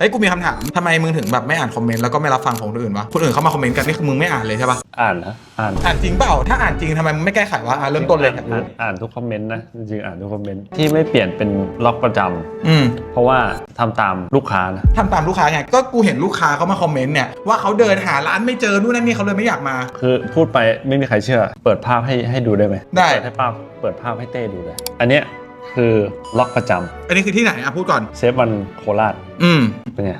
เฮ้ยกูมีคำถามทำไมมึงถึงแบบไม่อ่านคอมเมนต์แล้วก็ไม่รับฟังของคนอื่นวะคนอื่นเขามาคอมเมนต์กันนี่คือมึงไม่อ่านเลยใช่ปะอ่านนะอ่านอ่านจริงเปล่าถ้าอ่านจริงทำไมมึงไม่แก้ไขวะอะเริ่มต้นเลยอ่านอ่านอ่านทุกคอมเมนต์นะจริงๆอ่านทุกคอมเมนต์ที่ไม่เปลี่ยนเป็นล็อกประจำอืมเพราะว่าทำตามลูกค้านะทำตามลูกค้าไงก็กูเห็นลูกค้าเขามาคอมเมนต์เนี่ยว่าเขาเดินหาร้านไม่เจอนู่นนั่นนี่เขาเลยไม่อยากมา คือพูดไปไม่มีใครเชื่อ เปิดภาพให้ให้ดูได้ไหมได้ เปิดให้ภาพเปิดภาพให้เต้ดูเลยอันเนี้ย คือล็อกประจำอันนี้คือที่ไหนอะพูดก่อน เซฟวันโคราชอืม เป็นไง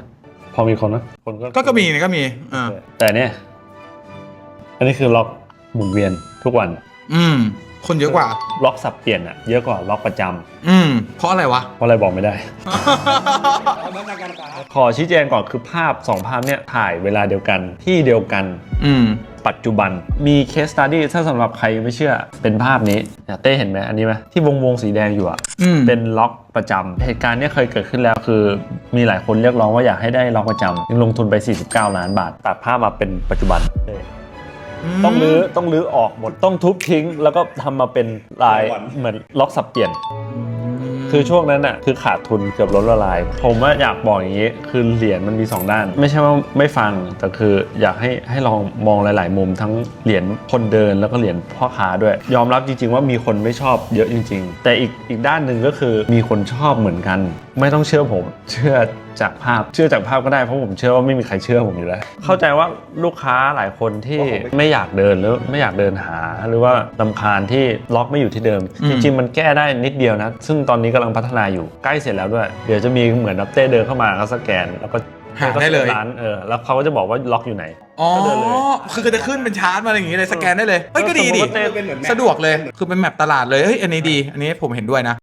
พอมีคนไหมคนก็ก็ก็มีนะก็มีอ่าแต่เนี่ย อันนี้คือล็อกหมุนเวียนทุกวัน อืม คนเยอะกว่า ล็อกสับเปลี่ยนอะเยอะกว่าล็อกประจำอืม เพราะอะไรวะ เพราะอะไรบอกไม่ได้ ขอชี้แจงก่อนคือภาพ2ภาพเนี่ยถ่ายเวลาเดียวกันที่เดียวกัน อืม ปัจจุบัน มีเคสตัดดี้ถ้าสำหรับใครไม่เชื่อเป็นภาพนี้เนี่ยเต้เห็นไหมอันนี้ไหมที่วงวงๆสีแดงอยู่อะอืมเป็นล็อกประจำเหตุการณ์เนี้เคยเกิดขึ้นแล้วคือ มีหลายคนเรียกร้องว่าอยากให้ได้ล็อกประจำยังลงทุนไป 49 ล้านบาท ตัดภาพมาเป็นปัจจุบันต้องรื้อต้องรื้อออกหมดต้องทุบทิ้ง แล้วก็ทำมาเป็นลายเหมือนล็อกสับเปลี่ยน คือช่วงนั้นน่ะคือขาดทุนเกือบล้มละลาย ผมว่าอยากบอกอย่างนี้ คือเหรียญมันมี 2 ด้าน ไม่ใช่ว่าไม่ฟัง แต่คืออยากให้ให้ลองมองหลาย ๆ มุมทั้งเหรียญคนเดินแล้วก็เหรียญพ่อค้าด้วย ยอมรับจริง ๆ ว่ามีคนไม่ชอบเยอะจริง ๆ แต่อีกอีกด้านหนึ่งก็คือมีคนชอบเหมือนกัน ไม่ต้องเชื่อผม เชื่อจากภาพเชื่อจากภาพก็ได้เพราะผมเชื่อว่าไม่มีใครเชื่อผมอยู่แล้วเข้าใจว่าลูกค้าหลายคนที่ไม่อยากเดินหรือไม่อยากเดินหา หรือว่าลำคาญที่ล็อกไม่อยู่ที่เดิมอืมจริงๆมันแก้ได้นิดเดียวนะ ซึ่งตอนนี้กำลังพัฒนาอยู่ใกล้เสร็จแล้วด้วย เดี๋ยวจะมีเหมือนนับเต้เดินเข้ามาก็สแกนแล้วก็หาได้เลยร้านเออแล้วเขาก็จะบอกว่าล็อกอยู่ไหนอ๋อก็เดินเลยคือจะขึ้นเป็นชาร์ตมาอะไรอย่างงี้เลยสแกนได้เลยเฮ้ยก็ดีสมมุดิติว่าเต้สะดวกเลยคือเป็นแมปตลาดเลยเฮ้ยอันนี้ดี อันนี้ผมเห็นด้วยนะ